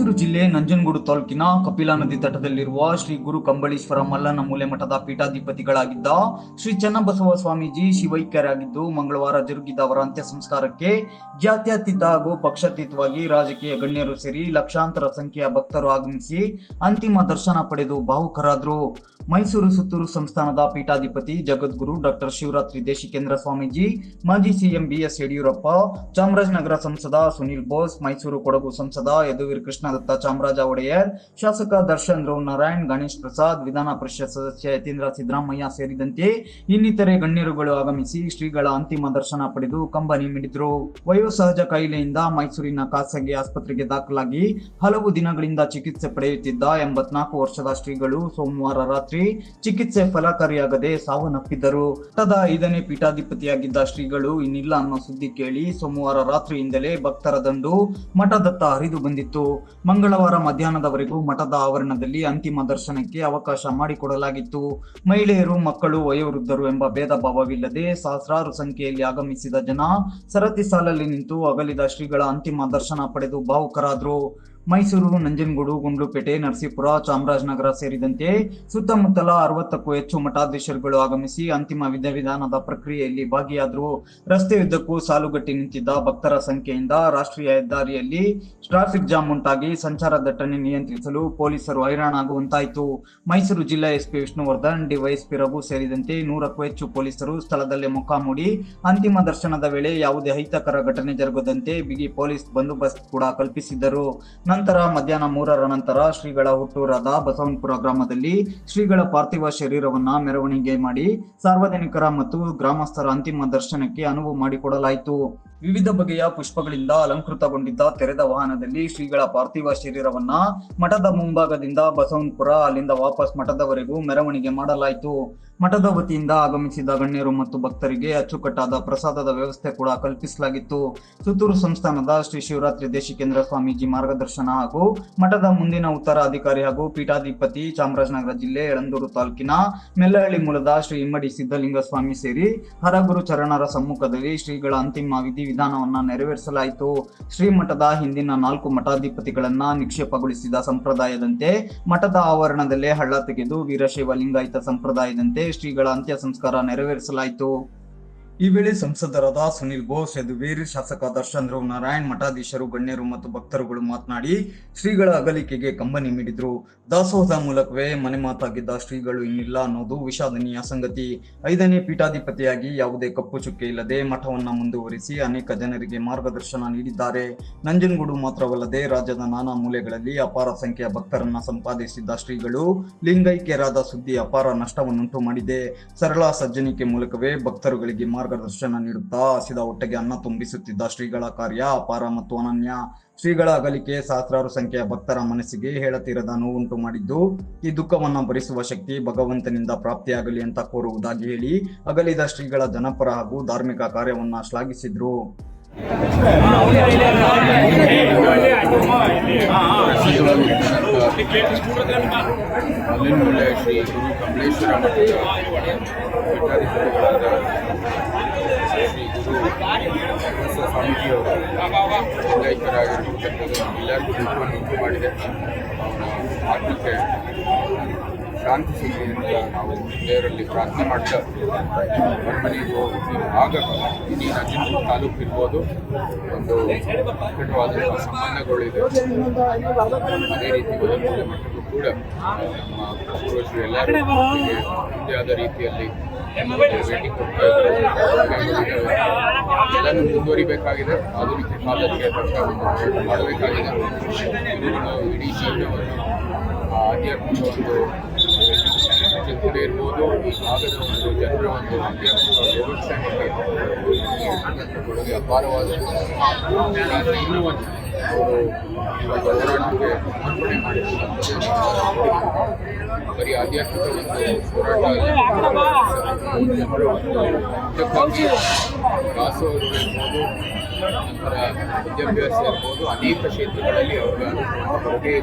ಮೈಸೂರು ಜಿಲ್ಲೆ ನಂಜನಗೂಡು ತಾಲೂಕಿನ ಕಪಿಲಾ ನದಿ ತಟದಲ್ಲಿರುವ ಶ್ರೀ ಗುರು ಕಂಬಳೇಶ್ವರ ಮಲ್ಲನ ಮೂಲೆ ಮಠದ ಪೀಠಾಧಿಪತಿಗಳಾಗಿದ್ದ ಶ್ರೀ ಚನ್ನಬಸವ ಸ್ವಾಮೀಜಿ ಶಿವೈಕ್ಯರಾಗಿದ್ದು ಮಂಗಳವಾರ ಜರುಗಿದ ಅವರ ಅಂತ್ಯ ಸಂಸ್ಕಾರಕ್ಕೆ ಜಾತ್ಯತೀತ ಹಾಗೂ ಪಕ್ಷಾತೀತವಾಗಿ ರಾಜಕೀಯ ಗಣ್ಯರು ಸೇರಿ ಲಕ್ಷಾಂತರ ಸಂಖ್ಯೆಯ ಭಕ್ತರು ಆಗಮಿಸಿ ಅಂತಿಮ ದರ್ಶನ ಪಡೆದು ಭಾವುಕರಾದರು. ಮೈಸೂರು ಸುತ್ತೂರು ಸಂಸ್ಥಾನದ ಪೀಠಾಧಿಪತಿ ಜಗದ್ಗುರು ಡಾಕ್ಟರ್ ಶಿವರಾತ್ರಿ ದೇಶಿಕೇಂದ್ರ ಸ್ವಾಮೀಜಿ, ಮಾಜಿ ಸಿಎಂ ಬಿಎಸ್ ಯಡಿಯೂರಪ್ಪ, ಚಾಮರಾಜನಗರ ಸಂಸದ ಸುನಿಲ್ ಬೋಸ್, ಮೈಸೂರು ಕೊಡಗು ಸಂಸದ ಯದುವೀರ್ ಕೃಷ್ಣದತ್ತ ಚಾಮರಾಜ ಒಡೆಯರ್, ಶಾಸಕ ದರ್ಶನ್ ರಾವ್ ನಾರಾಯಣ್, ಗಣೇಶ್ ಪ್ರಸಾದ್, ವಿಧಾನ ಪರಿಷತ್ ಸದಸ್ಯ ಯತೀಂದ್ರ ಸಿದ್ದರಾಮಯ್ಯ ಸೇರಿದಂತೆ ಇನ್ನಿತರೆ ಗಣ್ಯರುಗಳು ಆಗಮಿಸಿ ಶ್ರೀಗಳ ಅಂತಿಮ ದರ್ಶನ ಪಡೆದು ಕಂಬನಿ ಮಿಡಿದ್ರು ವಯೋಸಹಜ ಕಾಯಿಲೆಯಿಂದ ಮೈಸೂರಿನ ಖಾಸಗಿ ಆಸ್ಪತ್ರೆಗೆ ದಾಖಲಾಗಿ ಹಲವು ದಿನಗಳಿಂದ ಚಿಕಿತ್ಸೆ ಪಡೆಯುತ್ತಿದ್ದ ಎಂಬತ್ನಾಲ್ಕು ವರ್ಷದ ಶ್ರೀಗಳು ಸೋಮವಾರ ರಾತ್ರಿ ಚಿಕಿತ್ಸೆ ಫಲಕಾರಿಯಾಗದೆ ಸಾವನ್ನಪ್ಪಿದ್ದರು. ಮಠದ ಐದನೇ ಪೀಠಾಧಿಪತಿಯಾಗಿದ್ದ ಶ್ರೀಗಳು ಇನ್ನಿಲ್ಲ ಅನ್ನೋ ಸುದ್ದಿ ಕೇಳಿ ಸೋಮವಾರ ರಾತ್ರಿಯಿಂದಲೇ ಭಕ್ತರ ದಂಡು ಮಠದತ್ತ ಹರಿದು ಬಂದಿತ್ತು. ಮಂಗಳವಾರ ಮಧ್ಯಾಹ್ನದವರೆಗೂ ಮಠದ ಆವರಣದಲ್ಲಿ ಅಂತಿಮ ದರ್ಶನಕ್ಕೆ ಅವಕಾಶ ಮಾಡಿಕೊಡಲಾಗಿತ್ತು. ಮಹಿಳೆಯರು, ಮಕ್ಕಳು, ವಯೋವೃದ್ಧರು ಎಂಬ ಭೇದ ಭಾವವಿಲ್ಲದೆ ಸಹಸ್ರಾರು ಸಂಖ್ಯೆಯಲ್ಲಿ ಆಗಮಿಸಿದ ಜನ ಸರತಿ ಸಾಲಲ್ಲಿ ನಿಂತು ಅಗಲಿದ ಶ್ರೀಗಳ ಅಂತಿಮ ದರ್ಶನ ಪಡೆದು ಭಾವುಕರಾದರು. ಮೈಸೂರು, ನಂಜನಗೂಡು, ಗುಂಡ್ಲುಪೇಟೆ, ನರಸೀಪುರ, ಚಾಮರಾಜನಗರ ಸೇರಿದಂತೆ ಸುತ್ತಮುತ್ತಲ ಅರವತ್ತಕ್ಕೂ ಹೆಚ್ಚು ಮಠಾಧೀಶರುಗಳು ಆಗಮಿಸಿ ಅಂತಿಮ ವಿಧಿವಿಧಾನದ ಪ್ರಕ್ರಿಯೆಯಲ್ಲಿ ಭಾಗಿಯಾದರು. ರಸ್ತೆಯುದ್ದಕ್ಕೂ ಸಾಲುಗಟ್ಟಿ ನಿಂತಿದ್ದ ಭಕ್ತರ ಸಂಖ್ಯೆಯಿಂದ ರಾಷ್ಟ್ರೀಯ ಹೆದ್ದಾರಿಯಲ್ಲಿ ಟ್ರಾಫಿಕ್ ಜಾಮ್ ಉಂಟಾಗಿ ಸಂಚಾರ ದಟ್ಟಣೆ ನಿಯಂತ್ರಿಸಲು ಪೊಲೀಸರು ಹೈರಾಣಾಗುವಂತಾಯಿತು. ಮೈಸೂರು ಜಿಲ್ಲಾ ಎಸ್ಪಿ ವಿಷ್ಣುವರ್ಧನ್, ಡಿವೈಎಸ್ಪಿ ರಘು ಸೇರಿದಂತೆ ನೂರಕ್ಕೂ ಹೆಚ್ಚು ಪೊಲೀಸರು ಸ್ಥಳದಲ್ಲೇ ಮುಖಾಮೂಡಿ ಅಂತಿಮ ದರ್ಶನದ ವೇಳೆ ಯಾವುದೇ ಅಹಿತಕರ ಘಟನೆ ಜರುಗದಂತೆ ಬಿಗಿ ಪೊಲೀಸ್ ಬಂದೋಬಸ್ತ್ ಕೂಡ ಕಲ್ಪಿಸಿದ್ದರು. ನಂತರ ಮಧ್ಯಾಹ್ನ ಮೂರರ ನಂತರ ಶ್ರೀಗಳ ಹುಟ್ಟೂರಾದ ಬಸವನಪುರ ಗ್ರಾಮದಲ್ಲಿ ಶ್ರೀಗಳ ಪಾರ್ಥಿವ ಶರೀರವನ್ನ ಮೆರವಣಿಗೆ ಮಾಡಿ ಸಾರ್ವಜನಿಕರ ಮತ್ತು ಗ್ರಾಮಸ್ಥರ ಅಂತಿಮ ದರ್ಶನಕ್ಕೆ ಅನುವು ಮಾಡಿಕೊಡಲಾಯಿತು. ವಿವಿಧ ಬಗೆಯ ಪುಷ್ಪಗಳಿಂದ ಅಲಂಕೃತಗೊಂಡಿದ್ದ ತೆರೆದ ವಾಹನದಲ್ಲಿ ಶ್ರೀಗಳ ಪಾರ್ಥಿವ ಶರೀರವನ್ನ ಮಠದ ಮುಂಭಾಗದಿಂದ ಬಸವನಪುರ ಅಲ್ಲಿಂದ ವಾಪಸ್ ಮಠದವರೆಗೂ ಮೆರವಣಿಗೆ ಮಾಡಲಾಯಿತು. ಮಠದ ವತಿಯಿಂದ ಆಗಮಿಸಿದ ಗಣ್ಯರು ಮತ್ತು ಭಕ್ತರಿಗೆ ಅಚ್ಚುಕಟ್ಟಾದ ಪ್ರಸಾದದ ವ್ಯವಸ್ಥೆ ಕೂಡ ಕಲ್ಪಿಸಲಾಗಿತ್ತು. ಸುತ್ತೂರು ಸಂಸ್ಥಾನದ ಶ್ರೀ ಶಿವರಾತ್ರಿ ದೇಶಿಕೇಂದ್ರ ಸ್ವಾಮೀಜಿ ಮಾರ್ಗದರ್ಶನ ಹಾಗೂ ಮಠದ ಮುಂದಿನ ಉತ್ತರಾಧಿಕಾರಿ ಹಾಗೂ ಪೀಠಾಧಿಪತಿ ಚಾಮರಾಜನಗರ ಜಿಲ್ಲೆ ಯಳಂದೂರು ತಾಲೂಕಿನ ಮೆಲ್ಲಹಳ್ಳಿ ಮೂಲದ ಶ್ರೀ ಇಮ್ಮಡಿ ಸಿದ್ದಲಿಂಗ ಸ್ವಾಮಿ ಸೇರಿ ಹರಗುರು ಚರಣರ ಸಮ್ಮುಖದಲ್ಲಿ ಶ್ರೀಗಳ ಅಂತಿಮ ವಿಧಿವಿಧಾನವನ್ನ ನೆರವೇರಿಸಲಾಯಿತು. ಶ್ರೀ ಮಠದ ಹಿಂದಿನ ನಾಲ್ಕು ಮಠಾಧಿಪತಿಗಳನ್ನ ನಿಕ್ಷೇಪಗೊಳಿಸಿದ ಸಂಪ್ರದಾಯದಂತೆ ಮಠದ ಆವರಣದಲ್ಲೇ ಹಳ್ಳ ತೆಗೆದು ವೀರಶೈವ ಲಿಂಗಾಯತ ಸಂಪ್ರದಾಯದಂತೆ ಶ್ರೀಗಳ ಅಂತ್ಯ ಸಂಸ್ಕಾರ ನೆರವೇರಿಸಲಾಯಿತು. ಈ ವೇಳೆ ಸಂಸದರಾದ ಸುನಿಲ್ ಬೋಸ್, ಯದುವೀರ್, ಶಾಸಕ ದರ್ಶನ್ ರಾವ್ ನಾರಾಯಣ್ ಮಠಾಧೀಶರು, ಗಣ್ಯರು ಮತ್ತು ಭಕ್ತರುಗಳು ಮಾತನಾಡಿ ಶ್ರೀಗಳ ಅಗಲಿಕೆಗೆ ಕಂಬನಿ ನೀಡಿದ್ರು ದಾಸೋಹದ ಮೂಲಕವೇ ಮನೆ ಮಾತಾಗಿದ್ದ ಶ್ರೀಗಳು ಇನ್ನಿಲ್ಲ ಅನ್ನೋದು ವಿಷಾದನೀಯ ಸಂಗತಿ. ಐದನೇ ಪೀಠಾಧಿಪತಿಯಾಗಿ ಯಾವುದೇ ಕಪ್ಪು ಚುಕ್ಕೆ ಇಲ್ಲದೆ ಮಠವನ್ನ ಮುಂದುವರಿಸಿ ಅನೇಕ ಜನರಿಗೆ ಮಾರ್ಗದರ್ಶನ ನೀಡಿದ್ದಾರೆ. ನಂಜನಗೂಡು ಮಾತ್ರವಲ್ಲದೆ ರಾಜ್ಯದ ನಾನಾ ಮೂಲೆಗಳಲ್ಲಿ ಅಪಾರ ಸಂಖ್ಯೆಯ ಭಕ್ತರನ್ನ ಸಂಪಾದಿಸಿದ್ದ ಶ್ರೀಗಳು ಲಿಂಗೈಕ್ಯರಾದ ಸುದ್ದಿ ಅಪಾರ ನಷ್ಟವನ್ನುಂಟು ಮಾಡಿದೆ. ಸರಳ ಸಜ್ಜನಿಕೆ ಮೂಲಕವೇ ಭಕ್ತರುಗಳಿಗೆ ಮಾರ್ಗದರ್ಶನ ನೀಡುತ್ತಾ, ಹಸಿದ ಹೊಟ್ಟೆಗೆ ಅನ್ನ ತುಂಬಿಸುತ್ತಿದ್ದ ಶ್ರೀಗಳ ಕಾರ್ಯ ಅಪಾರ ಮತ್ತು ಅನನ್ಯ. ಶ್ರೀಗಳ ಅಗಲಿಕೆ ಸಹಸ್ರಾರು ಸಂಖ್ಯೆಯ ಭಕ್ತರ ಮನಸ್ಸಿಗೆ ಹೇಳತೀರದ ನೋವುಂಟು ಮಾಡಿದ್ದು, ಈ ದುಃಖವನ್ನ ಭರಿಸುವ ಶಕ್ತಿ ಭಗವಂತನಿಂದ ಪ್ರಾಪ್ತಿಯಾಗಲಿ ಅಂತ ಕೋರುವುದಾಗಿ ಹೇಳಿ ಅಗಲಿದ ಶ್ರೀಗಳ ಜನಪರ ಹಾಗೂ ಧಾರ್ಮಿಕ ಕಾರ್ಯವನ್ನ ಶ್ಲಾಘಿಸಿದ್ರು. ಶ್ರೀ ಗುರು ಕಮಲೇಶ್ವರ ಪೀಠಾಧಿಪತಿಗಳಾದ ಶ್ರೀ ಗುರು ಬಸವ ಸ್ವಾಮೀಜಿಯವರು ಲಿಂಗೈಕ್ಯರಾಗಿರ್ತಕ್ಕಂಥದ್ದು ಎಲ್ಲರಿಗೂ ಮಾಡಿದೆ ಆತ್ಮಕ್ಕೆ ಶಾಂತಿ ಸಿಗಲಿ ಅಂತ ನಾವು ದೇವರಲ್ಲಿ ಪ್ರಾರ್ಥನೆ ಮಾಡ್ತಾ ಮನೆಗೆ ಆಗ ಇಡೀ ನಂಜನಗೂಡು ತಾಲೂಕು ಇರ್ಬೋದು ಒಂದು ನಿಕಟವಾದಂಥ ಸಂಬಂಧಗಳಿದೆ ಅದೇ ರೀತಿ ಒಳಮೂಲೆ ಮಟ್ಟಕ್ಕೂ ಕೂಡ ನಮ್ಮ ಪೂರ್ವಜರು ಎಲ್ಲರೂ ಮುಂದೆ ಆದ ರೀತಿಯಲ್ಲಿ ಭೇಟಿ ಕೊಡ್ತಾ ಎಲ್ಲನೂ ಮುಂದುವರಿಬೇಕಾಗಿದೆ ಆಧುನಿಕ ಕಾಲಕ್ಕೆ ಮಾಡಬೇಕಾಗಿದೆ. ಇಡೀ ಜೀವನವನ್ನು ಆಧ್ಯಾತ್ಮಿಕ ಒಂದು ಚಿಂತನೆ ಇರ್ಬೋದು, ಈ ಭಾಗದ ಒಂದು ಜನರ ಒಂದು ಆಧ್ಯಾತ್ಮಿಕ ಕೊಡುಗೆ ಅಪಾರವಾದ ಹೋರಾಟಕ್ಕೆ ಬರೀ ಆಧ್ಯಾತ್ಮಿಕ ಇದಕ್ಕಾಗಿ ದಾಸೋಹ ಇರ್ಬೋದು ನಂತರ ವಿದ್ಯಾಭ್ಯಾಸ ಇರ್ಬೋದು ಅನೇಕ ಕ್ಷೇತ್ರಗಳಲ್ಲಿ ಅವರ ಕೊಡುಗೆ ಈ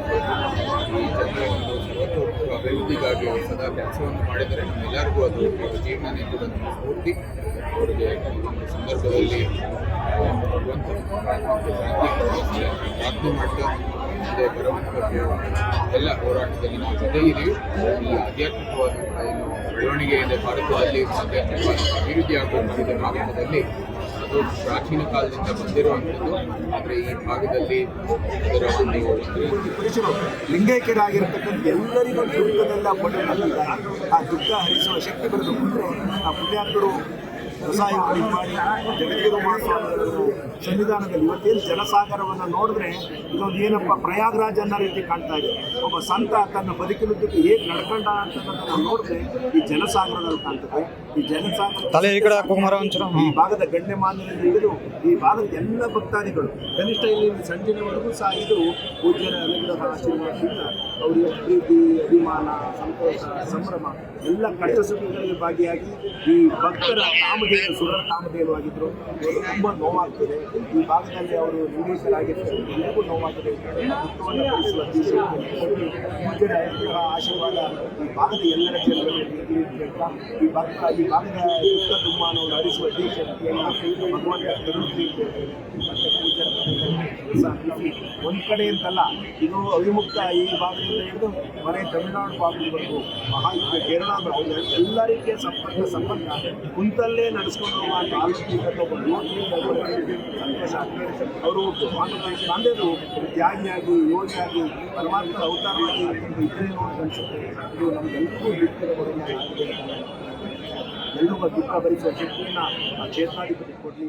ಜನರ ಒಂದು ಸರ್ವತೋಮುಖ ಅಭಿವೃದ್ಧಿಗಾಗಿ ಅವರು ಸದಾ ಕೆಲಸವನ್ನು ಮಾಡಿದರೆ ನಮ್ಮೆಲ್ಲರಿಗೂ ಅದು ಜೀವನ ಕೂಡ ನಮ್ಮ ಸ್ಫೂರ್ತಿ. ಅವರಿಗೆ ಸಂದರ್ಭದಲ್ಲಿ ಭಗವಂತ ಪ್ರಾರ್ಥನೆ ಮಾಡ್ತಾ ಮುಂದೆ ಬರವಣಿಗೆ ಎಲ್ಲ ಹೋರಾಟದಲ್ಲಿ ನಾವು ಜೊತೆಗಿದ್ದೀವಿ ಈ ಆಧ್ಯಾತ್ಮಿಕವಾಗಿ ಏನು ಬೆಳವಣಿಗೆ ಇದೆ, ಭಾರತದಲ್ಲಿ ಆಧ್ಯಾತ್ಮಿಕವಾದ ಅಭಿವೃದ್ಧಿ ಭಾರತದಲ್ಲಿ ಅದು ಪ್ರಾಚೀನ ಕಾಲದಿಂದ ಬಂದಿರುವಂಥದ್ದು. ಆದರೆ ಈ ಭಾಗದಲ್ಲಿ ಅದರ ಒಂದು ಲಿಂಗೈಕ್ಯರಾಗಿರ್ತಕ್ಕಂಥ ಎಲ್ಲರಿಗೂ ದುಃಖದಲ್ಲ ಆ ದುಃಖ ಹರಿಸುವ ಶಕ್ತಿ ಬರಬೇಕು ಆ ಪುಣ್ಯಾತ್ಮರು ವ್ಯವಸಾಯವನ್ನು ಮಾಡಿ ಜಗದ್ಗುರು ಮಹಾಸ್ವಾಮಿಗಳ ಸನ್ನಿಧಾನದಲ್ಲಿ ಇವತ್ತೇನು ಜನಸಾಗರವನ್ನು ನೋಡಿದ್ರೆ ಇದೊಂದು ಏನಪ್ಪ ಪ್ರಯಾಗ್ರಾಜ್ ಅನ್ನೋ ರೀತಿ ಕಾಣ್ತಾ ಇದೆ. ಒಬ್ಬ ಸಂತ ತನ್ನ ಬದುಕಿನುದ್ದಕ್ಕೆ ಹೇಗೆ ನಡ್ಕೊಂಡ ಅಂತ ನೋಡಿದ್ರೆ ಈ ಜನಸಾಗರದಲ್ಲಿ ಕಾಣ್ತದೆ. ಈ ಜನಸಾಗರ ತಲೆ ಈ ಕಡೆ ಈ ಭಾಗದ ಗಣ್ಯಮಾನ್ಯರಿಂದ ಹಿಡಿದು ಈ ಭಾಗದ ಎಲ್ಲ ಭಕ್ತಾದಿಗಳು ಕನಿಷ್ಠ ಇಲ್ಲಿ ಸಂಜೆವರೆಗೂ ಸಹ ಇದು ಪೂಜ್ಯರ ಅನುಗ್ರಹ ಆಶೀರ್ವಾದದಿಂದ ಅವರಿಗೆ ಪ್ರೀತಿ ಅಭಿಮಾನ ಸಂತೋಷ ಸಂಭ್ರಮ ಎಲ್ಲ ಕಷ್ಟ ಸುಖಗಳಲ್ಲಿ ಭಾಗಿಯಾಗಿ ಈ ಭಕ್ತರ ಕಾಮಧೇನು ಸುರರ ಕಾಮಧೇನು ಆಗಿದ್ರು ಇವರು ತುಂಬ ನೋವಾಗ್ತದೆ. ಈ ಭಾಗದಲ್ಲಿ ಅವರು ಲಿಂಗೇಶರಾಗಿರ್ತಾರೆ ಎಲ್ಲರಿಗೂ ದೇಶಕ್ಕೆ ಪೂಜ್ಯರ ಅನುಗ್ರಹ ಆಶೀರ್ವಾದ ಈ ಭಾಗದ ಎಲ್ಲರ ಜನರಲ್ಲಿ ಈ ಭಾಗ ದುಃಖ ದುಮ್ಮಾನವನ್ನು ಹರಿಸುವ ದೇ ಶಕ್ತಿಯನ್ನು ಭಗವಂತ ಕರುಣಿಸಿ ಮತ್ತೆ ಒಂದು ಕಡೆ ಅಂತಲ್ಲ ಇದು ಅವಿಮುಕ್ತ ಈ ಭಾಗದಿಂದ ಹಿಡಿದು ಮನೆ ತಮಿಳುನಾಡು ಭಾಗದವರೆಗೂ ಮಹಾ ಕೇರಳ ಎಲ್ಲ ರೀತಿಯ ಸಂಪರ್ಕ ಸಂಬಂಧ ಕುಂತಲ್ಲೇ ನಡೆಸ್ಕೊಂಡು ಹೋಗುವಂಥ ಆಲೋಚನೆ ಒಬ್ಬ ಯುವಕರಿಂದ ಸಂತೋಷ ಆಗ್ತದೆ ಅವರು ಕಾಂಗ್ರೆಸ್ ತ್ಯಾಗಿಯಾಗಿ, ಯೋಗಿಯಾಗಿ ಪರಮಾತ್ಮ ಅವತಾರವಾಗಿ ಅಂತ ಅನ್ಸುತ್ತೆ. ಇದು ನಮಗೆಲ್ಲರಿಗೂ ದುಃಖದ ಬರೋಣ ಎಲ್ಲರಿಗೂ ದುಃಖ ಭರಿಸುವ ಶಕ್ತಿಯನ್ನ ಆ ಕ್ಷೇತ್ರಾಧಿಪತಿ ಕೊಡಲಿ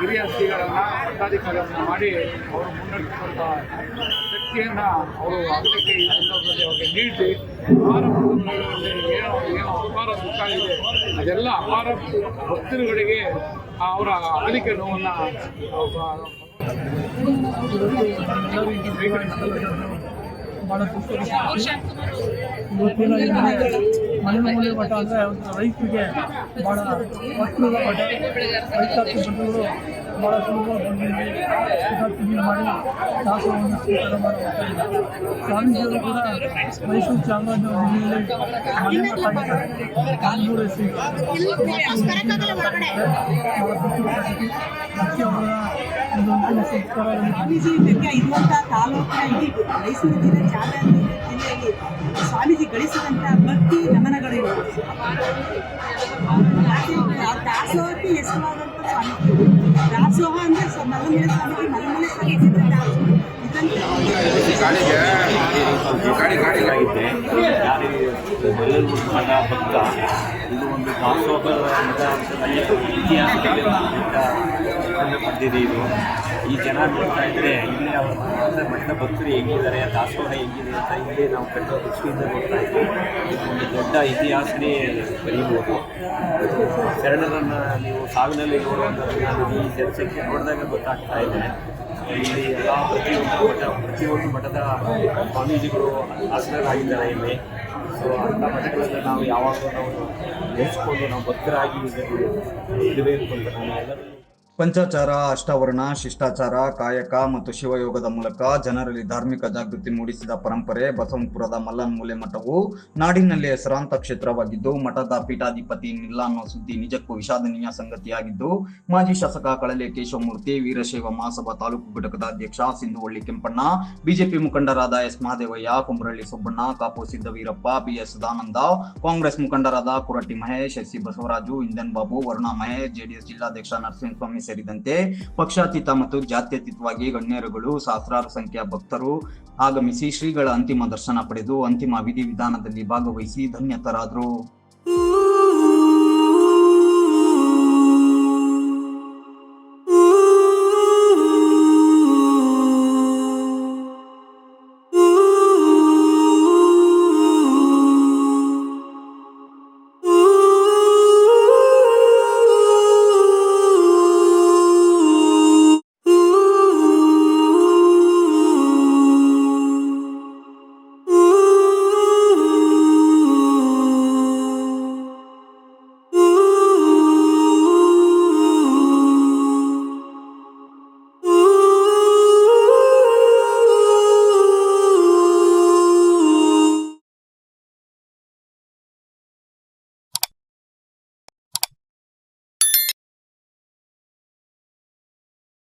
ಹಿರಿಯ ಶ್ರೀಗಳನ್ನು ಪಟ್ಟಾಧಿಕಾರಿಗಳನ್ನು ಮಾಡಿ ಅವರು ಮುನ್ನಡೆಸುವಂತಹ ಶಕ್ತಿಯನ್ನು ಅವರು ಅದಕ್ಕೆ ಈ ಸಂದರ್ಭದಲ್ಲಿ ಅವರಿಗೆ ನೀಡಿ ಅಪಾರ ಕುಟುಂಬಗಳಲ್ಲಿ ಏನೋ ಏನೋ ಅಪಾರ ದುಃಖ ಇದೆ. ಅದೆಲ್ಲ ಅಪಾರ ಭಕ್ತರುಗಳಿಗೆ ಅವರ ಅಗಲಿಕೆ ನೋವನ್ನು ಬಹಳ ದುಃಖ ಇವತ್ತಿನ ಈ ಮನೆ ಮನೆ ಮೂಲೆ ಮಠ ಅಂದರೆ ರೈತರಿಗೆ ಭಾಳ ಮಕ್ಕಳ ಮಠ ರೈತಾಪಿ ಬಂಧುಗಳು ಭಾಳ ಸುಲಭವಾಗಿ ಬಂದು ಮಾಡಿ ದಾಸವನ್ನು ಸ್ವೀಕಾರ ಮಾಡುವಂಥ ಸ್ವಾಮೀಜಿಯವರು ಕೂಡ ಮೈಸೂರು ಚಾಮರಾಜನಗರದಲ್ಲಿ ಮನೆ ಮಠ ಆಗಿದ್ದಾರೆ ಶ್ರೀ ಅದಕ್ಕೆ ಅವರ ಸ್ವಾಮೀಜಿ ಬಗ್ಗೆ ಇರುವಂತಹ ತಾಲೂಕಿನ ಇಡೀ ಮೈಸೂರು ಜಿಲ್ಲೆ, ಚಾಮರಾಜನಗರ ಜಿಲ್ಲೆಯಲ್ಲಿ ಸ್ವಾಮೀಜಿ ಗಳಿಸಿದಂತಹ ಭಕ್ತಿ ನಮನಗಳು ದಾಸೋಹಕ್ಕೆ ಹೆಸರಾದಂಥ ಸ್ವಾಮೀಜಿ. ದಾಸೋಹ ಅಂದ್ರೆ ಸ ಮಲ್ಲಮಲೆ ಸ್ವಾಮೀಜಿ ಮಲ್ಲಮಲೆ ಸ್ವಾಮೀಜಿ ದಾಸೋಹ. ಆಗಿದ್ದೆ ಯಾರಿಗೆ ಬೆಳ್ಳೂರು ಮಠ ಭಕ್ತ ಇದು ಒಂದು ದಾಸೋಹದ ಮಠ ಇತಿಹಾಸದಲ್ಲಿ ಪಡೆದಿದೆ ಇದು ಈ ಜನ ನೋಡ್ತಾ ಇದ್ರೆ ಇಲ್ಲಿ ಅವರು ಮಠದ ಭಕ್ತರು ಹೆಂಗಿದ್ದಾರೆ ದಾಸೋಹ ಹೆಂಗಿದೆ ಅಂತ ಇಲ್ಲಿ ನಾವು ಕಟ್ಟೋ ದೃಷ್ಟಿಯಿಂದ ನೋಡ್ತಾ ಇದ್ವಿ ಇದು ಒಂದು ದೊಡ್ಡ ಇತಿಹಾಸನೇ ಬರೀಬೋದು ಶರಣರನ್ನು ನೀವು ಸಾವಿನಲ್ಲಿ ನೋಡುವಂಥದ್ದನ್ನು ಈ ಜನಸಂಖ್ಯೆ ನೋಡಿದಾಗ ಗೊತ್ತಾಗ್ತಾ ಇದೆ ಇಲ್ಲಿ ಎಲ್ಲ ಪ್ರತಿಯೊಂದು ಮಠ ಪ್ರತಿಯೊಂದು ಮಠದ ಸ್ವಾಮೀಜಿಗಳು ಆಸನರಾಗಿದ್ದಾರೆ ಇಲ್ಲಿ. ಸೊ ಅಂಥ ಮಠಗಳಲ್ಲಿ ನಾವು ಯಾವಾಗಲೂ ನಾವು ನೆನೆಸ್ಕೊಂಡು ನಾವು ಭಕ್ತರಾಗಿ ಇರಬೇಕು ಅಂತ ನಮಗೆಲ್ಲರೂ ಪಂಚಾಚಾರ, ಅಷ್ಟಾವರಣ, ಶಿಷ್ಟಾಚಾರ, ಕಾಯಕ ಮತ್ತು ಶಿವಯೋಗದ ಮೂಲಕ ಜನರಲ್ಲಿ ಧಾರ್ಮಿಕ ಜಾಗೃತಿ ಮೂಡಿಸಿದ ಪರಂಪರೆ ಬಸವನಪುರದ ಮಲ್ಲನ್ಮೂಲೆ ಮಠವು ನಾಡಿನಲ್ಲಿ ಹೆಸರಾಂತ ಕ್ಷೇತ್ರವಾಗಿದ್ದು, ಮಠದ ಪೀಠಾಧಿಪತಿ ನಿಲ್ಲ ಅನ್ನೋ ಸುದ್ದಿ ನಿಜಕ್ಕೂ ವಿಷಾದನೀಯ ಸಂಗತಿಯಾಗಿದ್ದು, ಮಾಜಿ ಶಾಸಕ ಕಳಲೆ ಕೇಶವಮೂರ್ತಿ, ವೀರಶೈವ ಮಹಾಸಭಾ ತಾಲೂಕು ಘಟಕದ ಅಧ್ಯಕ್ಷ ಸಿಂಧುವಳ್ಳಿ ಕೆಂಪಣ್ಣ, ಬಿಜೆಪಿ ಮುಖಂಡರಾದ S Mahadevaiah Kumaralli Subbanna, Kapu Siddaveerappa BS Sadananda, Congress ಮುಖಂಡರಾದ ಕುರಟ್ಟಿ ಮಹೇಶ್, ಎಸ್ ಬಸವರಾಜು ಇಂದನ್ ಬಾಬು, ವರುಣಾ ಮಹೇಶ್, ಜೆಡಿಎಸ್ ಜಿಲ್ಲಾಧ್ಯಕ್ಷ ನರಸಿಂಹಸ್ವಾಮಿ ಸೇರಿದಂತೆ ಪಕ್ಷಾತೀತ ಮತ್ತು ಜಾತ್ಯತೀತವಾಗಿ ಗಣ್ಯರುಗಳು ಸಹಸ್ರಾರು ಸಂಖ್ಯೆಯ ಭಕ್ತರು ಆಗಮಿಸಿ ಶ್ರೀಗಳ ಅಂತಿಮ ದರ್ಶನ ಪಡೆದು ಅಂತಿಮ ವಿಧಿವಿಧಾನದಲ್ಲಿ ಭಾಗವಹಿಸಿ ಧನ್ಯತರಾದರು.